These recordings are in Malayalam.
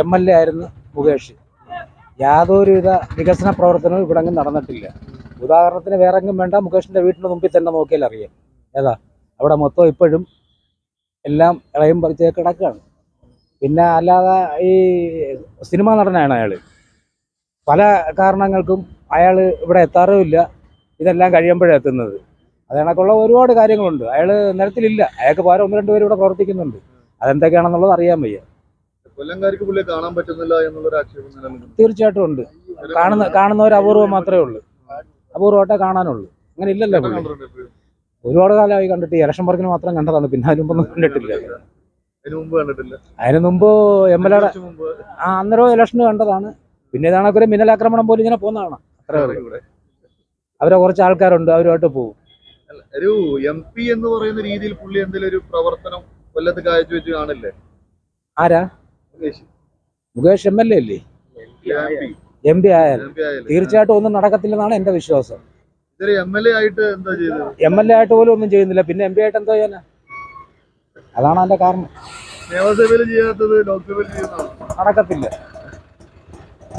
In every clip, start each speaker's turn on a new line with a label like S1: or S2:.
S1: എം എൽ എ ആയിരുന്നു മുകേഷ്. യാതൊരുവിധ വികസന പ്രവർത്തനവും ഇവിടെ അങ്ങ് നടന്നിട്ടില്ല. ഉദാഹരണത്തിന് വേറെ എങ്ങും വേണ്ട മുകേഷിന്റെ വീട്ടിന്റെ മുമ്പിൽ തന്നെ നോക്കിയാൽ അറിയാം. ഏതാ? അവിടെ മൊത്തം ഇപ്പോഴും എല്ലാം ഇളയും പറിച്ച് കിടക്കുകയാണ്. പിന്നെ അല്ലാതെ ഈ സിനിമാ നടനാണ് അയാൾ പല കാരണങ്ങൾക്കും അയാൾ ഇവിടെ എത്താറുമില്ല ഇതെല്ലാം കഴിയുമ്പോഴാണ് എത്തുന്നത്. അതേണക്കുള്ള ഒരുപാട് കാര്യങ്ങളുണ്ട്. അയാൾ നിരത്തിലില്ല അയാൾക്ക് പകരം ഒന്ന് രണ്ട് പേര് ഇവിടെ പ്രവർത്തിക്കുന്നുണ്ട്. അതെന്തൊക്കെയാണെന്നുള്ളത് അറിയാൻ വയ്യ.
S2: കൊല്ലംകാർക്ക് പുള്ളിയെ കാണാൻ പറ്റുന്നില്ല എന്നുള്ളൊരു ആക്ഷേപം നിലനിൽക്കുന്നു.
S1: തീർച്ചയായിട്ടും ഉണ്ട്. കാണുന്ന കാണുന്നവർ അപൂർവം മാത്രമേ ഉള്ളൂ. അപൂർവമായിട്ടേ കാണാനുള്ളൂ. അങ്ങനെ ഇല്ലല്ലോ പുള്ളി. ഒരുപാട് കാലമായി കണ്ടിട്ട് ഇലക്ഷൻ വർക്കിന് മാത്രം കണ്ടതാണ്. പിന്നെ അതിന് മുമ്പൊന്നും കണ്ടിട്ടില്ല.
S2: അതിനു മുമ്പ്
S1: എം എൽ എയുടെ ആ അന്നേരം ഇലക്ഷന് കണ്ടതാണ്. പിന്നെ ഇതാണ് ഒരു മിന്നലാക്രമണം പോലും ഇങ്ങനെ പോകുന്നതാണ്. അത്രേ അവരെ കുറച്ച് ആൾക്കാരുണ്ട് അവരുമായിട്ട് പോകും.
S2: ഒരു എം പി എന്ന് പറയുന്ന രീതിയിൽ പുള്ളി എന്തെങ്കിലും ഒരു പ്രവർത്തനം കൊല്ലത്ത് കാഴ്ചവെച്ച് കാണില്ലേ?
S1: ആരാ?
S2: മുകേഷ്.
S1: എം എൽ എ അല്ലേ? എം പി ആയാൽ. തീർച്ചയായിട്ടും ഒന്നും നടക്കത്തില്ലെന്നാണ് എന്റെ വിശ്വാസം.
S2: എം എൽ എ ആയിട്ട് എന്താ ചെയ്തത്?
S1: എം എൽ എ ആയിട്ട് പോലും ഒന്നും ചെയ്യുന്നില്ല. പിന്നെ എം പി ആയിട്ട് എന്താ ചെയ്യാനാ? അതാണ് അതിന്റെ കാരണം.
S2: നിയമസഭയിൽ ചെയ്യാത്തത് ലോക്സഭയിൽ
S1: നടക്കത്തില്ല.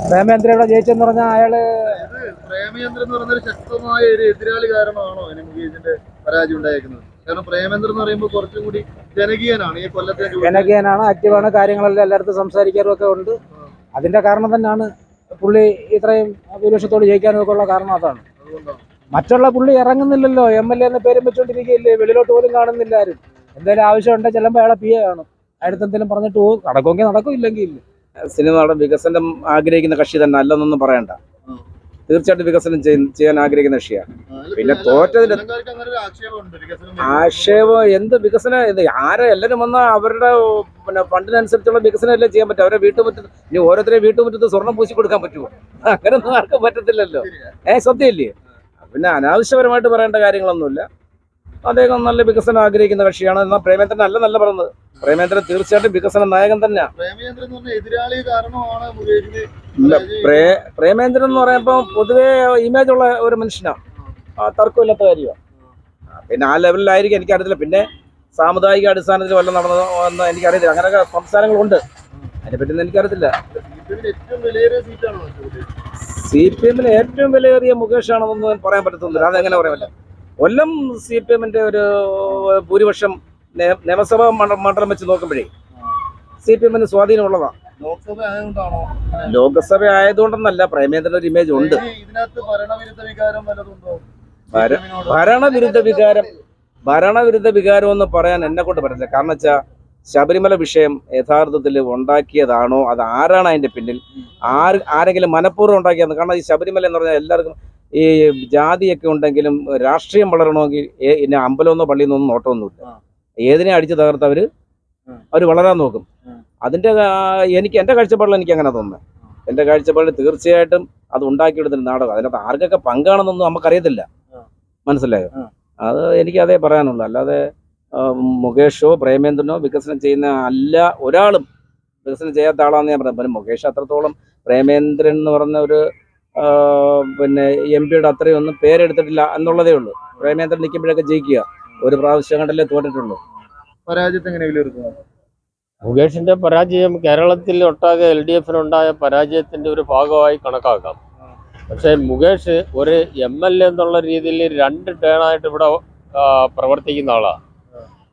S1: പ്രേമേന്ദ്ര ഇവിടെ ജയിച്ചെന്ന് പറഞ്ഞാൽ അയാൾ
S2: പ്രേമേന്ദ്രൻ എന്ന് ഒരു ശക്തമായ ഒരു എതിരാളി കാരണമാണോ മുകേഷിന്റെ പരാജയം ഉണ്ടായിരിക്കുന്നത് കാരണം പ്രേമേന്ദ്രൻ എന്ന് പറയുമ്പോൾ കുറച്ചും കൂടി ജനകീയനാണ്
S1: ആക്റ്റീവാണ് കാര്യങ്ങളെല്ലാം എല്ലായിടത്തും സംസാരിക്കാറും ഒക്കെ ഉണ്ട്. അതിന്റെ കാരണം തന്നെയാണ് പുള്ളി ഇത്രയും ഭൂരിപക്ഷത്തോട് ജയിക്കാനും ഒക്കെ ഉള്ള കാരണം അതാണ്. മറ്റുള്ള പുള്ളി ഇറങ്ങുന്നില്ലല്ലോ എം എൽ എ എന്ന പേരും വെച്ചോണ്ടിരിക്കുകയില്ലേ വെളിയിലോട്ട് പോലും കാണുന്നില്ല ആരും. എന്തെങ്കിലും ആവശ്യമുണ്ടെങ്കിൽ ചിലപ്പോൾ അയാളെ പി എ ആണ് അടുത്ത് എന്തെങ്കിലും പറഞ്ഞിട്ട് പോകും നടക്കുമെങ്കിൽ നടക്കും ഇല്ലെങ്കിൽ ഇല്ല.
S3: സിനിമ നടൻ വികസനം ആഗ്രഹിക്കുന്ന കക്ഷി തന്നെ അല്ലെന്നൊന്നും പറയണ്ട. തീർച്ചയായിട്ടും വികസനം ചെയ്യ- ചെയ്യാൻ ആഗ്രഹിക്കുന്ന കക്ഷിയാണ് പിന്നെ
S2: തോറ്റതിന്റെ
S3: ആക്ഷേപം എന്ത് വികസനം ഇത് ആരെ എല്ലാവരും വന്നാൽ അവരുടെ പിന്നെ ഫണ്ടിനനുസരിച്ചുള്ള വികസനം അല്ലേ ചെയ്യാൻ പറ്റും അവരെ വീട്ടുമുറ്റത്ത് ഇനി ഓരോരുത്തരെ വീട്ടുമുറ്റത്ത് സ്വർണം പൂശി കൊടുക്കാൻ പറ്റുമോ? അങ്ങനെയൊന്നും ആർക്കും പറ്റത്തില്ലല്ലോ. ഏ സത്യമില്ലേ? പിന്നെ അനാവശ്യപരമായിട്ട് പറയേണ്ട കാര്യങ്ങളൊന്നുമില്ല. അദ്ദേഹം നല്ല വികസനം ആഗ്രഹിക്കുന്ന കക്ഷിയാണ്. എന്നാൽ പ്രേമേന്ദ്രൻ അല്ല നല്ല പറഞ്ഞത്. പ്രേമേന്ദ്രൻ തീർച്ചയായിട്ടും വികസന നായകൻ തന്നെയാണ്. ഇല്ല, പ്രേ പ്രേമേന്ദ്രൻ എന്ന് പറയുമ്പോൾ പൊതുവേ ഇമേജ് ഉള്ള ഒരു മനുഷ്യനാണ് തർക്കമില്ലാത്ത കാര്യമാണ് പിന്നെ ആ ലെവലിലായിരിക്കും എനിക്കറിയത്തില്ല. പിന്നെ സാമുദായിക അടിസ്ഥാനത്തിൽ വല്ലതും നടന്നതോ എന്ന് എനിക്കറിയില്ല അങ്ങനെയൊക്കെ സംസ്ഥാനങ്ങളുണ്ട് അതിനെപ്പറ്റി എനിക്കറിയത്തില്ല. സി പി എമ്മിൽ ഏറ്റവും വിലയേറിയ മുകേഷ് ആണെന്നൊന്നും പറയാൻ പറ്റത്തൊന്നുമില്ല. അതെങ്ങനെ പറയാൻ പറ്റില്ല കൊല്ലം സി പി എമ്മിന്റെ ഒരു ഭൂരിപക്ഷം നിയമസഭാ മണ്ഡ- മണ്ഡലം വെച്ച് നോക്കുമ്പോഴേ സി പി എമ്മിന് സ്വാധീനമുള്ളതാണ്
S2: ലോക്സഭ ആയതുകൊണ്ടെന്നല്ല
S3: ലോകസഭ ആയതുകൊണ്ടൊന്നല്ല പ്രേമേന്ദ്രൻ ഒരു ഇമേജ് ഉണ്ട്.
S2: ഭരണവിരുദ്ധ വികാരം
S3: ഭരണവിരുദ്ധ വികാരം എന്ന് പറയാൻ എന്നെ കൊണ്ട് പറ്റില്ല കാരണം വെച്ചാൽ ശബരിമല വിഷയം യഥാർത്ഥത്തിൽ ഉണ്ടാക്കിയതാണോ? അത് ആരാണ് അതിന്റെ പിന്നിൽ? ആര് ആരെങ്കിലും മനഃപൂർവം ഉണ്ടാക്കിയത് കാരണം ഈ ശബരിമല എന്ന് പറഞ്ഞാൽ എല്ലാവർക്കും ഈ ജാതിയൊക്കെ ഉണ്ടെങ്കിലും രാഷ്ട്രീയം വളരണമെങ്കിൽ പിന്നെ അമ്പലമെന്നോ നിന്നോ ഒന്നും നോട്ടമൊന്നുമില്ല. ഏതിനെ അടിച്ചു
S2: തകർത്തവർ.
S3: അവർ വളരാൻ നോക്കും. അതിന്റെ എനിക്ക് എന്റെ കാഴ്ചപ്പാടിൽ എനിക്ക് അങ്ങനെ തോന്നുന്നത് എന്റെ കാഴ്ചപ്പാടിൽ തീർച്ചയായിട്ടും അത് ഉണ്ടാക്കിയെടുത്തൊരു നാടകം. അതിനകത്ത് ആർക്കൊക്കെ പങ്കാണെന്നൊന്നും നമുക്കറിയത്തില്ല. മനസ്സിലായോ? അത് എനിക്ക് അതേ പറയാനുള്ളൂ. അല്ലാതെ മുകേഷോ പ്രേമേന്ദ്രനോ വികസനം ചെയ്യുന്ന അല്ല ഒരാളും വികസനം ചെയ്യാത്ത ആളാണെന്ന് ഞാൻ പറയാം മുകേഷ് അത്രത്തോളം പ്രേമേന്ദ്രൻ എന്ന് പറഞ്ഞ ഒരു പിന്നെ എം പിയുടെ അത്രയൊന്നും പേരെടുത്തിട്ടില്ല എന്നുള്ളതേ ഉള്ളൂ. പ്രേമേന്ദ്രൻ നിൽക്കുമ്പോഴൊക്കെ ജയിക്കുക. ഒരു പ്രാവശ്യം കണ്ടല്ലേ തോറ്റിട്ടുള്ളൂ.
S2: പരാജയത്തെ എങ്ങനെ
S4: മുകേഷിന്റെ പരാജയം കേരളത്തിൽ ഒട്ടാകെ എൽ ഡി എഫിനുണ്ടായ പരാജയത്തിന്റെ ഒരു ഭാഗമായി കണക്കാക്കാം. പക്ഷേ മുകേഷ് ഒരു എം എൽ എ എന്നുള്ള രീതിയിൽ രണ്ട് ടേണായിട്ട് ഇവിടെ പ്രവർത്തിക്കുന്ന ആളാണ്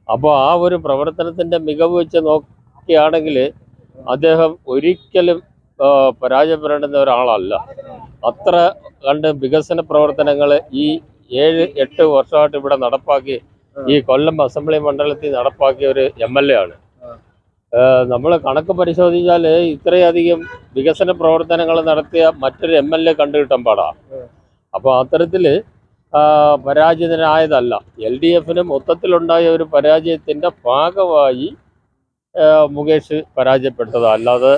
S4: അപ്പോൾ ആ ഒരു പ്രവർത്തനത്തിന്റെ മികവ് വെച്ച് നോക്കുകയാണെങ്കിൽ അദ്ദേഹം ഒരിക്കലും പരാജയപ്പെടേണ്ടുന്ന ഒരാളല്ല. അത്ര കണ്ട് വികസന പ്രവർത്തനങ്ങൾ ഈ ഏഴ് എട്ട് വർഷമായിട്ട് ഇവിടെ നടപ്പാക്കി ഈ കൊല്ലം അസംബ്ലി മണ്ഡലത്തിൽ നടപ്പാക്കിയ ഒരു എം എൽ എ ആണ്. നമ്മൾ കണക്ക് പരിശോധിച്ചാൽ ഇത്രയധികം വികസന പ്രവർത്തനങ്ങൾ നടത്തിയ മറ്റൊരു എം എൽ എ കണ്ടുകിട്ടാൻ പാടാ. അപ്പോൾ അത്തരത്തിൽ പരാജിതനായതല്ല. എൽ ഡി എഫിന് മൊത്തത്തിലുണ്ടായ ഒരു പരാജയത്തിന്റെ ഭാഗമായി മുകേഷ് പരാജയപ്പെട്ടത്. അല്ലാതെ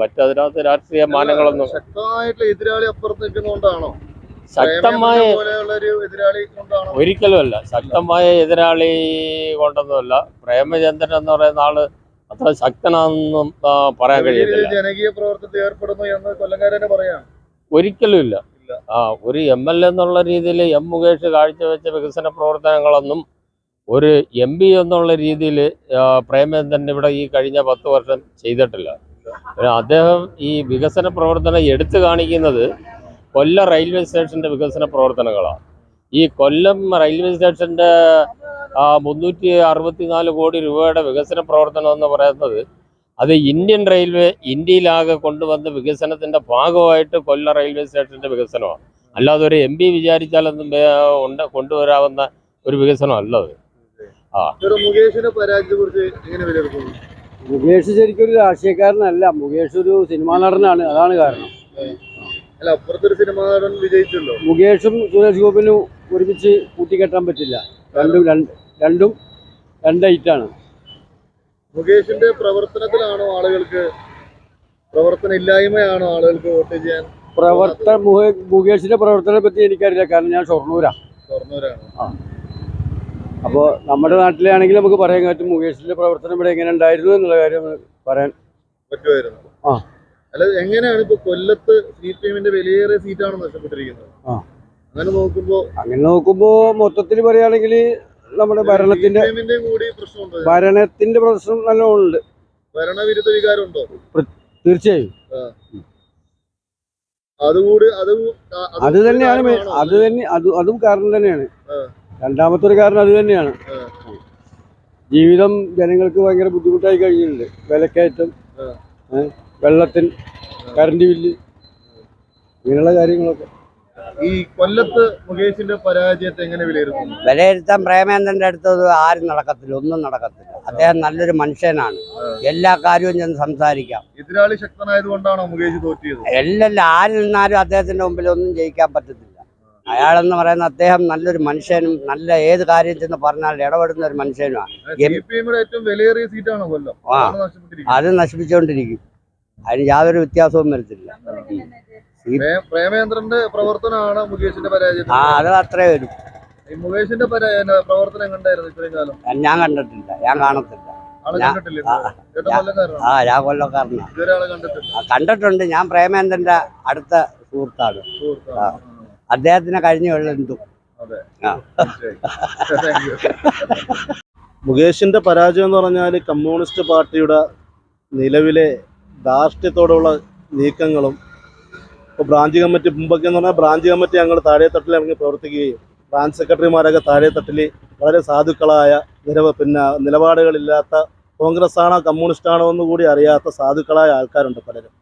S4: മറ്റതിനകത്ത് രാഷ്ട്രീയ മാനങ്ങളൊന്നും
S2: ശക്തമായിട്ടുള്ള എതിരാളി അപ്പുറത്ത് നിൽക്കുന്നതുകൊണ്ടാണോ?
S4: ശക്തമായ ഒരിക്കലുമല്ല. ശക്തമായ എതിരാളി കൊണ്ടൊന്നുമല്ല. പ്രേമചന്ദ്രൻ എന്ന് പറയുന്ന ആൾ അത്ര ശക്തനാണെന്നും പറയാൻ കഴിയില്ല
S2: ജനകീയ പ്രവർത്തനത്തിൽ ഏർപ്പെടുന്നു എന്ന് കൊല്ലംകാരനെ പറയാം.
S4: ഒരിക്കലും ഇല്ല
S2: ഇല്ല.
S4: ആ ഒരു എം എൽ എ എന്നുള്ള രീതിയിൽ എം മുകേഷ് കാഴ്ചവെച്ച വികസന പ്രവർത്തനങ്ങളൊന്നും ഒരു എം പി എന്നുള്ള രീതിയിൽ പ്രേമചന്ദ്രൻ ഇവിടെ ഈ കഴിഞ്ഞ പത്ത് വർഷം ചെയ്തിട്ടില്ല. അദ്ദേഹം ഈ വികസന പ്രവർത്തനം എടുത്തു കാണിക്കുന്നത് കൊല്ലം റെയിൽവേ സ്റ്റേഷന്റെ വികസന പ്രവർത്തനങ്ങളാണ്. ഈ കൊല്ലം റെയിൽവേ സ്റ്റേഷന്റെ മുന്നൂറ്റി അറുപത്തിനാല് കോടി രൂപയുടെ വികസന പ്രവർത്തനം എന്ന് പറയുന്നത് അത് ഇന്ത്യൻ റെയിൽവേ ഇന്ത്യയിലാകെ കൊണ്ടുവന്ന വികസനത്തിന്റെ ഭാഗമായിട്ട് കൊല്ലം റെയിൽവേ സ്റ്റേഷന്റെ വികസനമാണ്. അല്ലാതെ ഒരു എം പി വിചാരിച്ചാലൊന്നും കൊണ്ടുവരാവുന്ന ഒരു വികസനം അല്ല അത്.
S2: പരാജയത്തെ കുറിച്ച് എങ്ങനെ വിലയിരുത്തുന്നു?
S5: മുകേഷ് ശരിക്കും ഒരു രാഷ്ട്രീയക്കാരനല്ല. മുകേഷ് ഒരു സിനിമാ നടനാണ്. അതാണ് കാരണം.
S2: അല്ല അപ്പുറത്തൊരു സിനിമ നടൻ വിജയിച്ചല്ലോ.
S5: മുകേഷും സുരേഷ് ഗോപിനും ഒരുമിച്ച് കൂട്ടിക്കെട്ടാൻ പറ്റില്ല. രണ്ടും രണ്ട് രണ്ടും രണ്ടൈറ്റാണ്
S2: മുകേഷിന്റെ പ്രവർത്തനത്തിലാണോ ആളുകൾക്ക് പ്രവർത്തന ഇല്ലായ്മയാണോ ആളുകൾക്ക് വോട്ട് ചെയ്യാൻ?
S5: പ്രവർത്തന മുകേഷിന്റെ പ്രവർത്തനത്തെ പറ്റി എനിക്കറിയില്ല. കാരണം ഞാൻ ഷൊർണൂരാ.
S2: തുറന്നവരാണ്
S5: അപ്പോൾ നമ്മുടെ നാട്ടിലാണെങ്കിൽ നമുക്ക് പറയാൻ പറ്റും മുകേഷിന്റെ പ്രവർത്തനം ഇവിടെ എങ്ങനെ ഉണ്ടായിരുന്നു എന്നുള്ള കാര്യം പറയാൻ
S2: പറ്റുമായിരുന്നു.
S5: ആ.
S2: അല്ല എങ്ങനെയാണ് ഇപ്പൊ കൊല്ലത്ത് സി പി എമ്മിന്റെ വിലയേറിയ സീറ്റാണ് നഷ്ടപ്പെട്ടിരിക്കുന്നത്. അങ്ങനെ നോക്കുമ്പോ
S5: അങ്ങനെ നോക്കുമ്പോ മൊത്തത്തിൽ പറയുകയാണെങ്കിൽ നമ്മുടെ ഭരണത്തിന്റെ ഭരണത്തിന്റെ പ്രശ്നം നല്ലോണുണ്ട്
S2: ഭരണവിരുദ്ധ വികാരം ഉണ്ടോ
S5: തീർച്ചയായും
S2: അതുകൂടി അത്
S5: അത് തന്നെയാണ് അത് തന്നെ അതും കാരണം തന്നെയാണ്. രണ്ടാമത്തെ ഒരു കാരണം അത് തന്നെയാണ്. ജീവിതം ജനങ്ങൾക്ക് ഭയങ്കര ബുദ്ധിമുട്ടായി കഴിഞ്ഞിട്ടുണ്ട്. വിലക്കയറ്റം വെള്ളത്തിൽ കറണ്ട് ബില്ല് ഇങ്ങനെയുള്ള കാര്യങ്ങളൊക്കെ.
S2: ഈ കൊല്ലത്ത് മുകേഷിന്റെ പരാജയത്തെ എങ്ങനെ വിലയിരുത്തുന്നു?
S6: വിലയിരുത്താൻ പ്രേമേന്ദ്രന്റെ അടുത്തത് ആരും നടക്കത്തില്ല ഒന്നും നടക്കത്തില്ല. അദ്ദേഹം നല്ലൊരു മനുഷ്യനാണ്. എല്ലാ കാര്യവും ചെന്ന് സംസാരിക്കാം.
S2: എതിരാളി ശക്തനായത് കൊണ്ടാണോ മുകേഷ് തോറ്റിയത്?
S6: എല്ലാം ആരിൽ നിന്നാലും അദ്ദേഹത്തിന്റെ മുമ്പിൽ ഒന്നും ജയിക്കാൻ പറ്റത്തില്ല. അയാളെന്ന് പറയുന്ന അദ്ദേഹം നല്ലൊരു മനുഷ്യനും നല്ല ഏത് കാര്യം ചെന്ന് പറഞ്ഞാൽ ഇടപെടുന്ന ഒരു മനുഷ്യനുമാണ്. ആ. അത് നശിപ്പിച്ചുകൊണ്ടിരിക്കും. അതിന് യാതൊരു വ്യത്യാസവും വരത്തില്ല.
S2: പ്രേമേന്ദ്രന്റെ പ്രവർത്തനമാണ് മുകേഷിന്റെ പരാജയത്തിൽ
S6: ആ അത് അത്രേ വരും.
S2: മുകേഷിന്റെ പ്രവർത്തനം കണ്ടായിരുന്നു ഇത്രയും കാലം?
S6: ഞാൻ കണ്ടിട്ടില്ല ഞാൻ കാണത്തില്ല. ആ, ഞാൻ കൊല്ലക്കാരനാണ്? കണ്ടിട്ടുണ്ട്. ഞാൻ പ്രേമേന്ദ്രന്റെ അടുത്ത സുഹൃത്താണ്. അദ്ദേഹത്തിന് കഴിഞ്ഞുള്ള എന്തും
S2: അതെ
S6: ആ.
S2: തീർച്ചയായും. Thank you.
S7: മുകേഷിന്റെ പരാജയം എന്ന് പറഞ്ഞാൽ കമ്മ്യൂണിസ്റ്റ് പാർട്ടിയുടെ നിലവിലെ ധാർഷ്ട്യത്തോടുള്ള നീക്കങ്ങളും ഇപ്പോൾ ബ്രാഞ്ച് കമ്മിറ്റി മുമ്പൊക്കെ എന്ന് പറഞ്ഞാൽ ബ്രാഞ്ച് കമ്മിറ്റി ഞങ്ങൾ താഴെത്തട്ടിൽ ഇറങ്ങി പ്രവർത്തിക്കുകയും ബ്രാഞ്ച് സെക്രട്ടറിമാരൊക്കെ താഴെത്തട്ടിൽ വളരെ സാധുക്കളായ നിലവ പിന്നെ നിലപാടുകളില്ലാത്ത കോൺഗ്രസ് ആണോ കമ്മ്യൂണിസ്റ്റ് ആണോ എന്ന് കൂടി അറിയാത്ത സാധുക്കളായ ആൾക്കാരുണ്ട് പലരും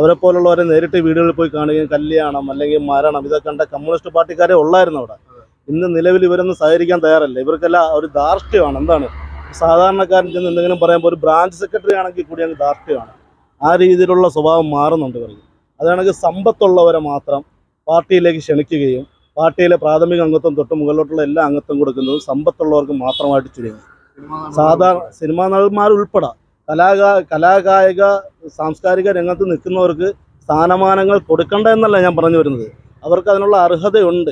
S7: അവരെ പോലുള്ളവരെ നേരിട്ട് വീടുകളിൽ പോയി കാണുകയും കല്യാണം അല്ലെങ്കിൽ മരണം ഇതൊക്കെ കണ്ട കമ്മ്യൂണിസ്റ്റ് പാർട്ടിക്കാരെ ഉള്ളായിരുന്നു അവിടെ. ഇന്ന് നിലവിൽ ഇവരൊന്നും സഹകരിക്കാൻ തയ്യാറല്ല. ഇവർക്കെല്ലാം ഒരു ധാർഷ്ട്യമാണ്. എന്താണ്? സാധാരണക്കാരൻ ചെന്ന് എന്തെങ്കിലും പറയുമ്പോൾ ഒരു ബ്രാഞ്ച് സെക്രട്ടറി ആണെങ്കിൽ കൂടി അങ്ങ് ധാർഷ്ട്യമാണ്. ആ രീതിയിലുള്ള സ്വഭാവം മാറുന്നുണ്ട് ഇവർക്ക്. അതാണെങ്കിൽ സമ്പത്തുള്ളവരെ മാത്രം പാർട്ടിയിലേക്ക് ക്ഷണിക്കുകയും പാർട്ടിയിലെ പ്രാഥമിക അംഗത്വം തൊട്ട് മുകളിലോട്ടുള്ള എല്ലാ അംഗത്വം കൊടുക്കുന്നതും സമ്പത്തുള്ളവർക്ക് മാത്രമായിട്ട് ചുരുങ്ങി. സാധാരണ സിനിമാ നടന്മാരുൾപ്പെടെ കലാകാ കലാകായിക സാംസ്കാരിക രംഗത്ത് നിൽക്കുന്നവർക്ക് സ്ഥാനമാനങ്ങൾ കൊടുക്കണ്ട എന്നല്ല ഞാൻ പറഞ്ഞു വരുന്നത്. അവർക്ക് അതിനുള്ള അർഹതയുണ്ട്.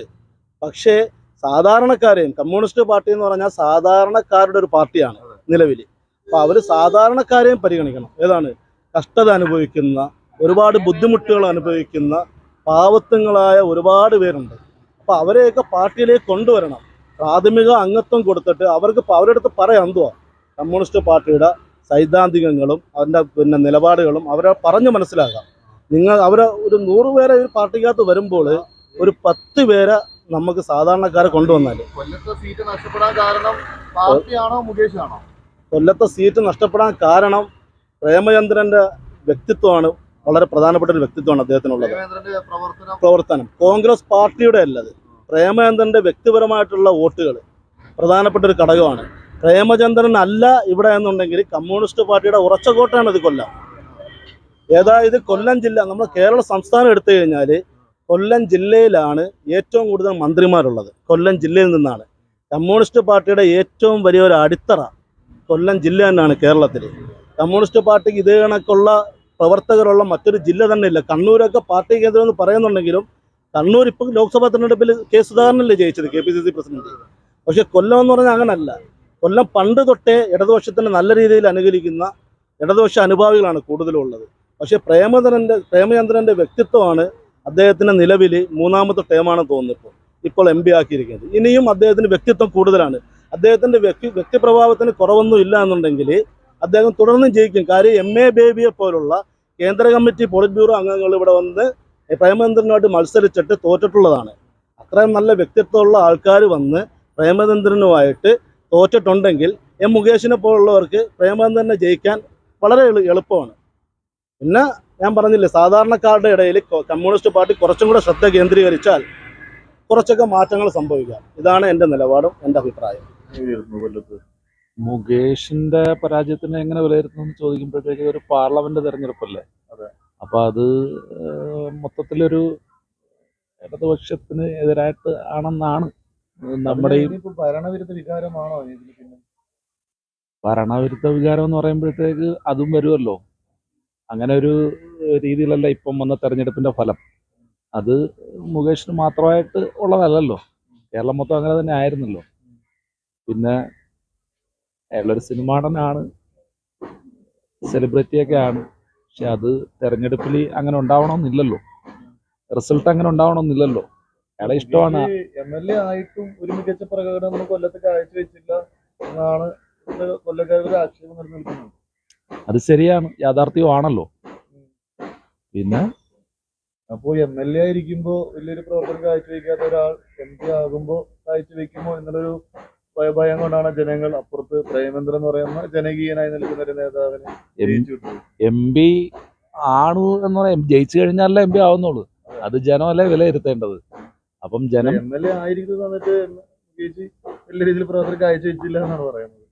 S7: പക്ഷേ സാധാരണക്കാരെയും കമ്മ്യൂണിസ്റ്റ് പാർട്ടി എന്ന് പറഞ്ഞാൽ സാധാരണക്കാരുടെ ഒരു പാർട്ടിയാണ് നിലവിൽ. അപ്പോൾ അവർ സാധാരണക്കാരെയും പരിഗണിക്കണം. ഏതാണ്? കഷ്ടത അനുഭവിക്കുന്ന ഒരുപാട് ബുദ്ധിമുട്ടുകൾ അനുഭവിക്കുന്ന പാവത്വങ്ങളായ ഒരുപാട് പേരുണ്ട്. അപ്പോൾ അവരെയൊക്കെ പാർട്ടിയിലേക്ക് കൊണ്ടുവരണം. പ്രാഥമിക അംഗത്വം കൊടുത്തിട്ട് അവർക്ക് അവരുടെ അടുത്ത് പറയാം എന്തുവാ? കമ്മ്യൂണിസ്റ്റ് പാർട്ടിയുടെ സൈദ്ധാന്തികങ്ങളും അതിന്റെ പിന്നെ നിലപാടുകളും അവരെ പറഞ്ഞു മനസ്സിലാക്കാം. നിങ്ങൾ അവരെ ഒരു നൂറ് പേരെ ഒരു പാർട്ടിക്കകത്ത് വരുമ്പോൾ ഒരു പത്ത് പേരെ നമുക്ക് സാധാരണക്കാരെ കൊണ്ടുവന്നാൽ
S2: കൊല്ലത്തെ സീറ്റ് നഷ്ടപ്പെടാൻ കാരണം
S7: പ്രേമചന്ദ്രന്റെ വ്യക്തിത്വമാണ് വളരെ പ്രധാനപ്പെട്ട ഒരു വ്യക്തിത്വമാണ് അദ്ദേഹത്തിനുള്ളത്.
S2: പ്രവർത്തനം?
S7: പ്രവർത്തനം. കോൺഗ്രസ് പാർട്ടിയുടെ അല്ലത്. പ്രേമചന്ദ്രന്റെ വ്യക്തിപരമായിട്ടുള്ള വോട്ടുകൾ പ്രധാനപ്പെട്ട ഒരു ഘടകമാണ്. പ്രേമചന്ദ്രൻ അല്ല ഇവിടെ എന്നുണ്ടെങ്കിൽ കമ്മ്യൂണിസ്റ്റ് പാർട്ടിയുടെ ഉറച്ച കോട്ടാണ് ഇത് കൊല്ലം. ഏതായത് കൊല്ലം ജില്ല നമ്മൾ കേരള സംസ്ഥാനം എടുത്തു കഴിഞ്ഞാൽ കൊല്ലം ജില്ലയിലാണ് ഏറ്റവും കൂടുതൽ മന്ത്രിമാരുള്ളത്. കൊല്ലം ജില്ലയിൽ നിന്നാണ്. കമ്മ്യൂണിസ്റ്റ് പാർട്ടിയുടെ ഏറ്റവും വലിയ ഒരു അടിത്തറ കൊല്ലം ജില്ല തന്നെയാണ് കേരളത്തിൽ. കമ്മ്യൂണിസ്റ്റ് പാർട്ടിക്ക് ഇതേ കണക്കുള്ള പ്രവർത്തകരുള്ള മറ്റൊരു ജില്ല തന്നെ ഇല്ല കണ്ണൂരൊക്കെ പാർട്ടി കേന്ദ്രം എന്ന് പറയുന്നുണ്ടെങ്കിലും കണ്ണൂർ ഇപ്പം ലോക്സഭാ തെരഞ്ഞെടുപ്പിൽ കെ സുധാകരനല്ലേ ജയിച്ചത് K P C C president. പക്ഷേ കൊല്ലം എന്ന് പറഞ്ഞാൽ അങ്ങനല്ല. കൊല്ലം പണ്ട് തൊട്ടേ ഇടതുപക്ഷത്തിന് നല്ല രീതിയിൽ അനുകരിക്കുന്ന ഇടതുപക്ഷ അനുഭാവികളാണ് കൂടുതലും ഉള്ളത് പക്ഷേ പ്രേമചന്ദ്രന്റെ പ്രേമചന്ദ്രന്റെ വ്യക്തിത്വമാണ് അദ്ദേഹത്തിന്റെ നിലവിൽ മൂന്നാമത്തെ ടേമാണ് തോന്നുന്നു ഇപ്പോൾ. ഇപ്പോൾ എം പി ആക്കിയിരിക്കുന്നത്. ഇനിയും അദ്ദേഹത്തിന്റെ വ്യക്തിത്വം കൂടുതലാണ്. അദ്ദേഹത്തിന്റെ വ്യക്തി വ്യക്തിപ്രഭാവത്തിന് കുറവൊന്നും ഇല്ല എന്നുണ്ടെങ്കിൽ അദ്ദേഹം തുടർന്നും ജയിക്കും. കാര്യം എം എ ബേബിയെ പോലുള്ള കേന്ദ്ര കമ്മിറ്റി പോളിറ്റ് ബ്യൂറോ അംഗങ്ങൾ ഇവിടെ വന്ന് പ്രേമചന്ദ്രനുമായിട്ട് മത്സരിച്ചിട്ട് തോറ്റിട്ടുള്ളതാണ്. അത്രയും നല്ല വ്യക്തിത്വമുള്ള ആൾക്കാർ വന്ന് പ്രേമചന്ദ്രനുമായിട്ട് തോറ്റിട്ടുണ്ടെങ്കിൽ എം മുകേഷിനെ പോലുള്ളവർക്ക് തന്നെ ജയിക്കാൻ വളരെ എളുപ്പമാണ്. പിന്നെ ഞാൻ പറഞ്ഞില്ലേ സാധാരണക്കാരുടെ ഇടയിൽ കമ്മ്യൂണിസ്റ്റ് പാർട്ടി കുറച്ചും കൂടെ ശ്രദ്ധ കേന്ദ്രീകരിച്ചാൽ കുറച്ചൊക്കെ മാറ്റങ്ങൾ സംഭവിക്കാം. ഇതാണ് എന്റെ നിലപാടും എന്റെ അഭിപ്രായം.
S8: മുകേഷിന്റെ പരാജയത്തിന് എങ്ങനെ വിലയിരുത്തുന്നു എന്ന് ചോദിക്കുമ്പോഴത്തേക്ക് ഒരു പാർലമെന്റ് തെരഞ്ഞെടുപ്പല്ലേ?
S2: അതെ.
S8: അപ്പൊ അത് മൊത്തത്തിലൊരു ഇടതുപക്ഷത്തിന് എതിരായിട്ട് ആണെന്നാണ് നമ്മുടെ
S2: ഭരണവിരുദ്ധ വികാരമാണോ
S8: ഭരണവിരുദ്ധ വികാരം എന്ന് പറയുമ്പോഴത്തേക്ക് അതും വരുമല്ലോ അങ്ങനെ ഒരു രീതിയിലല്ല ഇപ്പം വന്ന തെരഞ്ഞെടുപ്പിന്റെ ഫലം. അത് മുകേഷിന് മാത്രമായിട്ട് ഉള്ളതല്ലല്ലോ. കേരളം മൊത്തം അങ്ങനെ തന്നെ ആയിരുന്നല്ലോ. പിന്നെ അയാളൊരു സിനിമാടനാണ് സെലിബ്രിറ്റിയൊക്കെ ആണ്. പക്ഷെ അത് തെരഞ്ഞെടുപ്പിൽ അങ്ങനെ ഉണ്ടാവണമെന്നില്ലല്ലോ. റിസൾട്ട് അങ്ങനെ ഉണ്ടാവണമെന്നില്ലല്ലോ. അയാളെ ഇഷ്ടമാണ്.
S2: എം എൽ എ ആയിട്ടും ഒരു മികച്ച പ്രകടനം കൊല്ലത്ത് കാഴ്ചവെച്ചില്ല എന്നാണ് കൊല്ലക്കാരുടെ ആക്ഷേപം നിലനിൽക്കുന്നത്.
S8: അത് ശരിയാണ് യാഥാർത്ഥ്യമാണല്ലോ. പിന്നെ?
S2: അപ്പോൾ എം എൽ എ ആയിരിക്കുമ്പോ വലിയൊരു പ്രവർത്തനം കാഴ്ചവെക്കാത്ത ഒരാൾ എം പി ആകുമ്പോ കാഴ്ചവെക്കുമോ എന്നുള്ളൊരു ഭയ- കൊണ്ടാണ് ജനങ്ങൾ അപ്പുറത്ത് പ്രേമേന്ദ്രൻ എന്ന് പറയുന്ന ജനകീയനായി നിൽക്കുന്ന ഒരു നേതാവിനെ
S8: എം എം പി ആണു എന്ന് പറയാം. ജയിച്ചു കഴിഞ്ഞാലേ എം പി ആവുന്നുള്ളൂ. അത്. ജനമല്ലേ വിലയിരുത്തേണ്ടത്? അപ്പം ജനം
S2: എം എൽ എ ആയിരിക്കുന്ന സമയത്ത് മുകേഷ് വലിയ രീതിയിൽ പ്രവർത്തനം കാഴ്ചവെച്ചില്ല എന്നാണ് പറയുന്നത്.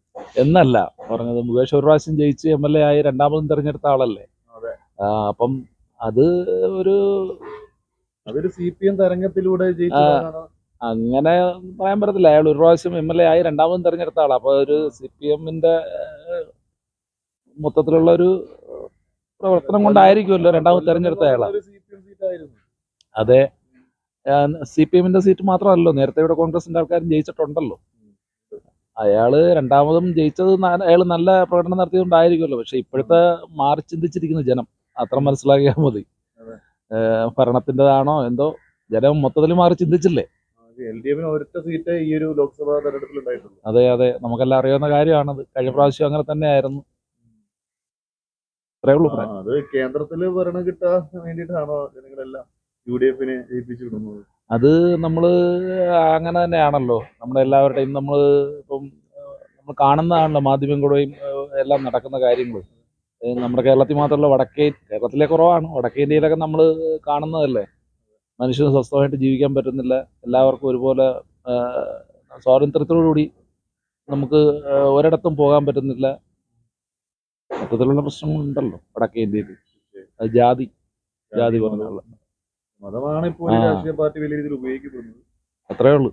S8: എന്നല്ല പറഞ്ഞത് മുകേഷ് ഒരു പ്രാവശ്യം ജയിച്ച് എം എൽ എ ആയി രണ്ടാമതും തെരഞ്ഞെടുത്ത ആളല്ലേ. അപ്പം അത് ഒരു
S2: അതൊരു സി പി എം തരംഗത്തിലൂടെ
S8: അങ്ങനെ പറയാൻ പറ്റത്തില്ല. അയാൾ ഒരു പ്രാവശ്യം എം എൽ എ ആയി രണ്ടാമതും തെരഞ്ഞെടുത്ത ആളാണ് അപ്പോൾ ഒരു സി പി എമ്മിന്റെ മൊത്തത്തിലുള്ള ഒരു പ്രവർത്തനം കൊണ്ടായിരിക്കുമല്ലോ രണ്ടാമത് തെരഞ്ഞെടുത്ത അയാളെ. അതെ. സി പി എമ്മിന്റെ സീറ്റ് മാത്രമല്ലല്ലോ. നേരത്തെ ഇവിടെ കോൺഗ്രസിന്റെ ആൾക്കാരും ജയിച്ചിട്ടുണ്ടല്ലോ. അയാൾ രണ്ടാമതും ജയിച്ചത് അയാൾ നല്ല പ്രകടനം നടത്തിയതുകൊണ്ടായിരിക്കുമല്ലോ. പക്ഷെ ഇപ്പോഴത്തെ മാറി ചിന്തിച്ചിരിക്കുന്ന ജനം അത്ര മനസ്സിലാക്കിയാൽ മതി. ഭരണത്തിന്റെതാണോ ഭരണത്തിന്റെതാണോ എന്തോ? ജനം മൊത്തത്തിൽ മാറി ചിന്തിച്ചില്ലേ?
S2: എൽ ഡി എഫിന് ഒരൊറ്റ സീറ്റേ ഈ ഒരു ലോക്സഭാ തെരഞ്ഞെടുപ്പിൽ ഉണ്ടായിട്ടുള്ളൂ.
S8: അതെ അതെ. നമുക്കെല്ലാം അറിയാവുന്ന കാര്യമാണത്. കഴിഞ്ഞ പ്രാവശ്യം അങ്ങനെ തന്നെയായിരുന്നു.
S2: അത് കേന്ദ്രത്തിൽ ഭരണം കിട്ടാൻ വേണ്ടിയിട്ടാണോ ജനങ്ങളെല്ലാം? യു ഡി എഫിനെ ജയിപ്പിച്ചു വിടുന്നത്
S8: അത് നമ്മൾ അങ്ങനെ തന്നെയാണല്ലോ. നമ്മുടെ എല്ലാവരുടെയും നമ്മൾ ഇപ്പം നമ്മൾ കാണുന്നതാണല്ലോ മാധ്യമങ്ങളുടെയും എല്ലാം നടക്കുന്ന കാര്യങ്ങൾ നമ്മുടെ കേരളത്തിൽ മാത്രമല്ല വടക്കേ കേരളത്തിലെ കുറവാണ്. വടക്കേ ഇന്ത്യയിലൊക്കെ നമ്മൾ കാണുന്നതല്ലേ? മനുഷ്യന് സ്വസ്ഥമായിട്ട് ജീവിക്കാൻ പറ്റുന്നില്ല. എല്ലാവർക്കും ഒരുപോലെ സ്വാതന്ത്ര്യത്തോടുകൂടി നമുക്ക് ഒരിടത്തും പോകാൻ പറ്റുന്നില്ല. മൊത്തത്തിലുള്ള പ്രശ്നങ്ങളുണ്ടല്ലോ വടക്കേ ഇന്ത്യയിൽ. ജാതി ജാതി പറഞ്ഞുള്ള
S2: മതമാണ് ഇപ്പോൾ രാഷ്ട്രീയ പാർട്ടി വലിയ രീതിയിൽ ഉപയോഗിക്കപ്പെടുന്നത്
S8: അത്രേ ഉള്ളൂ.